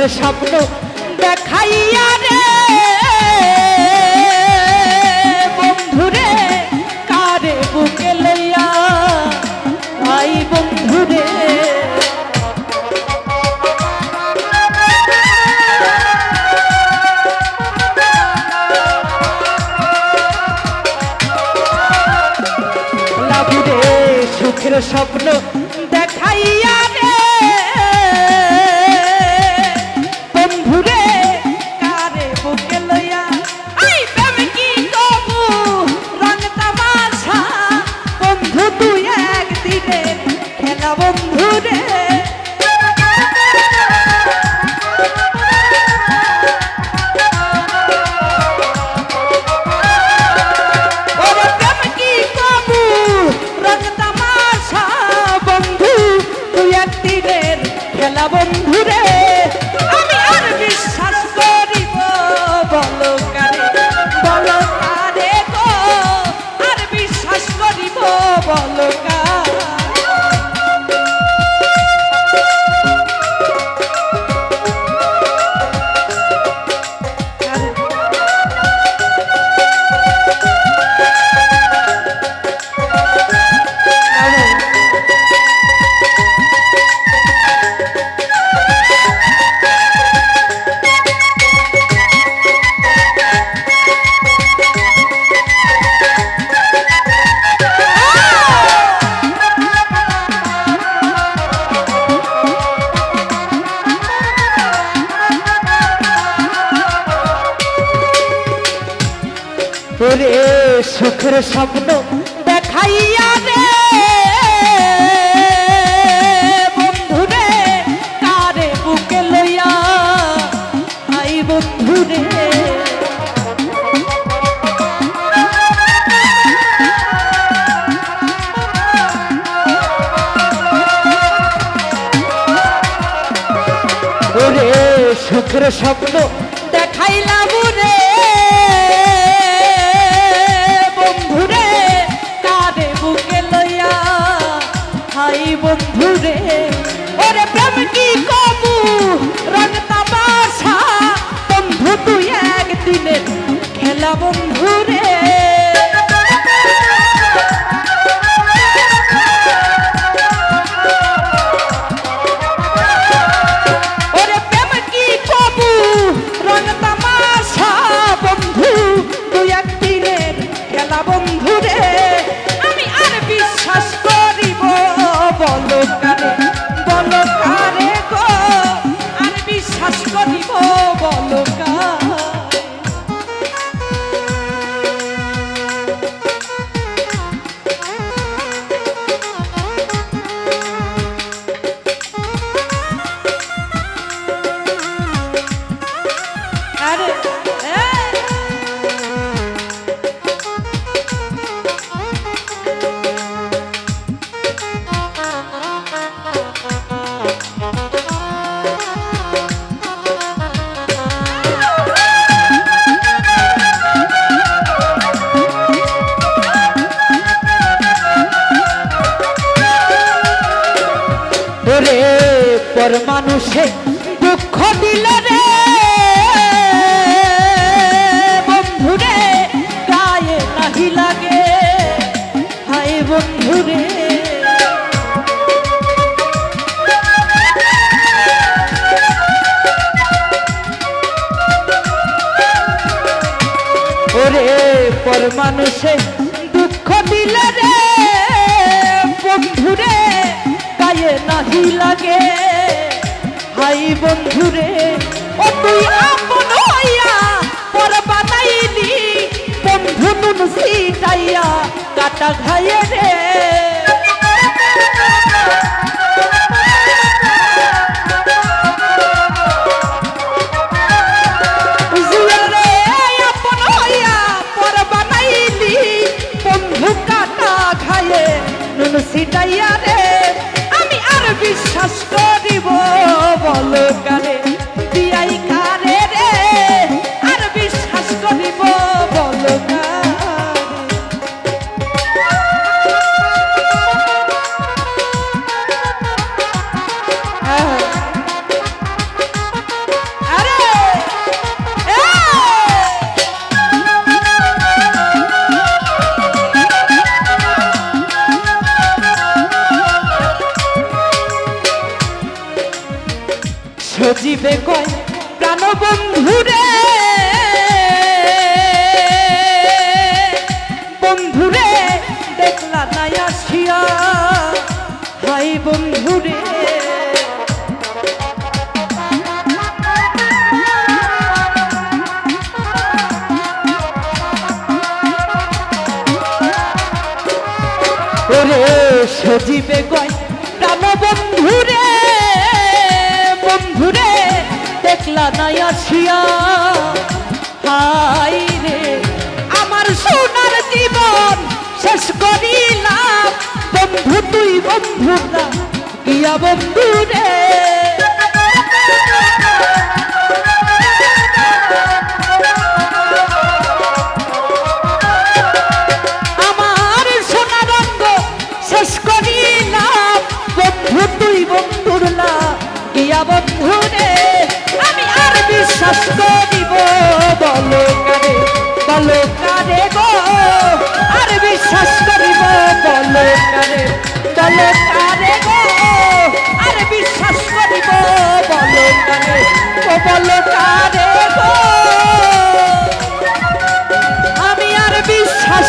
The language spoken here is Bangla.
সুখের স্বপ্ন দেখাইয়া রে। বন্ধুরে কারে বুকে লইয়া? ভাই বন্ধুরে। স্বপ্ন ওরে সুখের স্বপ্ন দেখাইয়া রে বন্ধুরে, কারে বুকে লইয়া? আই বন্ধুরে। ওরে সুখের স্বপ্ন দেখাইলাম রে। হাই বন্ধুরে। ওরে প্রেম কি কবু রং তামাশা। বন্ধু তুই একদিনের খেলা বন্ধুরে। ওরে পর মানুষে দুঃখ দিল রে। বন্ধুরে, গায়ে নাহি লাগে। হায় বন্ধুরে। ওরে পর মানুষে দুঃখ দিল রে। বন্ধুরে, গায়ে নাহি লাগে। হাই বন্ধুরে সজীবে কয় প্রাণ বন্ধুরে বন্ধুরে দেখলা নাই আসিয়া ভাই বন্ধুরে ওরে সজীবে গয় বন্ধুরে দেখলা নাই আসিয়া। হাই রে, আমার সোনার জীবন শেষ করিলাম। বন্ধু তুই বন্ধু না, গিয়া বন্ধুরে আমার বন্ধু রে আমি আর বিশ্বাস করিব বলো কারে বলো কারে গো। আর বিশ্বাস করিব বলো কারে বলো কারে গো। আর বিশ্বাস করিব বলো কারে ও বলো কারে গো। আমি আর বিশ্বাস